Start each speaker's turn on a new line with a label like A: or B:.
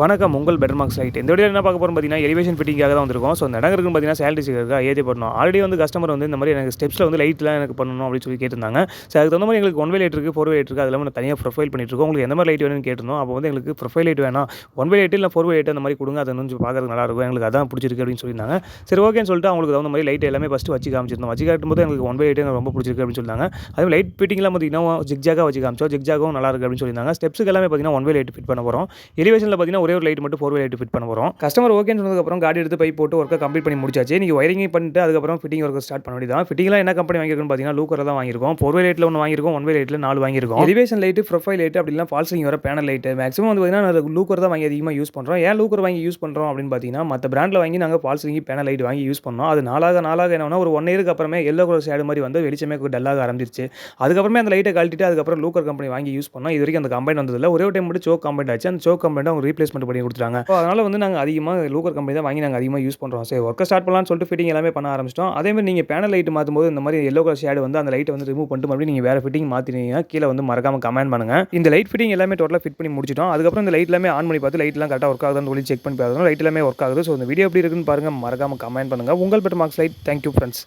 A: வணக்கம் உங்கள் better marks light இந்த வீடியோ என்ன பார்க்க போகிறோம் பார்த்தீங்கன்னா எலிவேஷன் ஃபிட்டிங்காக தான் வந்திருக்கும். ஸோ அந்த இடம் இருக்குன்னு பார்த்தீங்கன்னா சேலரி சீக்கிரம் ஏற்றி பண்ணணும் ஆல்ரெடி வந்து கஸ்டமர் வந்து இந்த மாதிரி எனக்கு ஸ்டெப்ஸில் வந்து லைட்லாம் எனக்கு பண்ணணும் அப்படின்னு சொல்லி கேட்டிருந்தாங்க. ஸோ அதுக்கு தகுந்த மாதிரி எங்களுக்கு ஒன் வே லைட் இருக்குது ஃபோர் வே லைட் இருக்குது அது நான் தனியாக ப்ரொஃபைல் பண்ணிட்டு இருக்கோம் உங்களுக்கு எந்த மாதிரி லைட் வேணும்னு கேட்டிருந்தோம். அப்போ வந்து எங்களுக்கு ப்ரொஃபைல் லைட் வேணாம். ஒன் வே லைட் இல்லை ஃபோர் வே லைட் அந்த மாதிரி கொடுங்க. அது கொஞ்சம் பார்க்கறதுக்கு நல்லா இருக்கும். எங்களுக்கு அதான் பிடிச்சிருக்கு அப்படின்னு சொல்லியிருந்தாங்க. சரி ஓகேன்னு சொல்லிட்டு அவங்களுக்கு தகுந்த மாதிரி லைட் எல்லாமே ஃபஸ்ட்டு வச்சு காமிச்சிருந்தோம். வச்சு காட்டும்போது எங்களுக்கு ஒன் வே லைட் எனக்கு ரொம்ப பிடிச்சிருக்கு அப்படின்னு சொல்லியிருந்தாங்க. அதுவும் லைட் ஃபிட்டிங்லாம் பார்த்தீங்கன்னா ஜிக்ஜாக வச்சு காமிச்சோம். ஜிக்ஜாகவும் நல்லா இருக்கு அப்படின்னு சொல்லியிருந்தாங்க. ஸ்டெப்ஸுக்கு எல்லாமே பார்த்தீங்கன்னா ஒன் வே லைட் ஃபிட் பண்ண போகிறோம் எலிவேஷனில் பார்த்தீங்கன்னா ஒரே ஒரு லைட் மட்டும் ஃபோர் வே லைட் ஃபிட் பண்ண போகிறோம் கஸ்டமர் ஓகேன்னு சொன்னதுக்கப்புறம் காடி எடுத்து பை போட்டு ஒர்க்கை கம்ப்ளீட் பண்ணி முடிச்சாச்சு. நீங்கள் ஒயரிங் பண்ணிட்டு அதுக்கப்புறம் ஃபிட்டிங் ஒர்க்கை ஸ்டார்ட் பண்ண வேண்டியதான் ஃபிட்டிங்லாம் என்ன கம்பெனி வாங்கியிருக்கோம்னு பார்த்தீங்கன்னா லூக்கர் தான் வாங்கியிருக்கோம். ஃபோர் வே லைட்டில் ஒன்று வாங்கியிருக்கோம் ஒன் வே லைட்டில் நாலு வாங்கியிருக்கோம். எலிவேஷன் லைட்டு ப்ரொஃபைல் லைட் அப்படிலாம் ஃபால்ஸிங் வர பேனல் லைட்டு மேக்ஸிமம் வந்து பார்த்தீங்கன்னா லூக்கர் தான் வாங்கி அதிகமாக யூஸ் பண்ணுறோம் ஏன் லூக்கர் வாங்கி யூஸ் பண்ணுறோம் அப்படின்னு பார்த்தீங்கன்னா மற்ற பிராண்டில் வாங்கி நாங்கள் ஃபால்ஸிங் பேனல் லைட் வாங்கி யூஸ் பண்ணோம். அது நாளாக நாளாக என்னன்னா ஒரு ஒன் இயருக்கு அப்புறமே எல்லோ கலர் ஷேடு மாதிரி வந்து வெளிச்சமே டல்லாக ஆரம்பிச்சிருச்சு. அதுக்கப்புறமே அந்த லைட்டை கழட்டிட்டு அதுக்கப்புறம் லூக்கர் கம்பெனி வாங்கி யூஸ் பண்ணோம். இது வரைக்கும் அந்த கம்பெனி வந்ததில்ல. ஒரே ஒரு டைம் மட்டும் சோக் கம்பெனி ஆச்சு. அந்த சோக் கம்பெனி அவங்க அட்ஜஸ்ட்மெண்ட் பண்ணி கொடுத்துட்டாங்க. ஸோ அதனால் வந்து நாங்கள் அதிகமாக லூக்கர் கம்பெனி தான் வாங்கி நாங்கள் அதிகமாக யூஸ் பண்ணுறோம் சரி ஒர்க்கை ஸ்டார்ட் பண்ணலாம்னு சொல்லிட்டு ஃபிட்டிங் எல்லாமே பண்ண ஆரம்பிச்சிட்டோம். அதேமாதிரி நீங்கள் பேனல் லைட் மாற்றும் போது இந்த மாதிரி எல்லோ கலர் ஷேடு வந்து அந்த லைட்டை வந்து ரிமூவ் பண்ணிட்டு மறுபடியும் நீங்கள் வேறு ஃபிட்டிங் மாற்றினீங்கன்னா கீழே வந்து மறக்காம கமெண்ட் பண்ணுங்க. இந்த லைட் ஃபிட்டிங் எல்லாமே டோட்டலாக ஃபிட் பண்ணி முடிச்சிட்டோம். அதுக்கப்புறம் இந்த லைட் எல்லாமே ஆன் பண்ணி பார்த்து லைட்லாம் கரெக்டாக ஒர்க் ஆகுதுன்னு சொல்லி செக் பண்ணி பார்த்தோம் லைட் எல்லாமே ஒர்க் ஆகுது. ஸோ இந்த வீடியோ எப்படி இருக்குன்னு பாருங்க. மறக்காம கமெண்ட் பண்ணுங்கள் உங்கள் better marks light thank you friends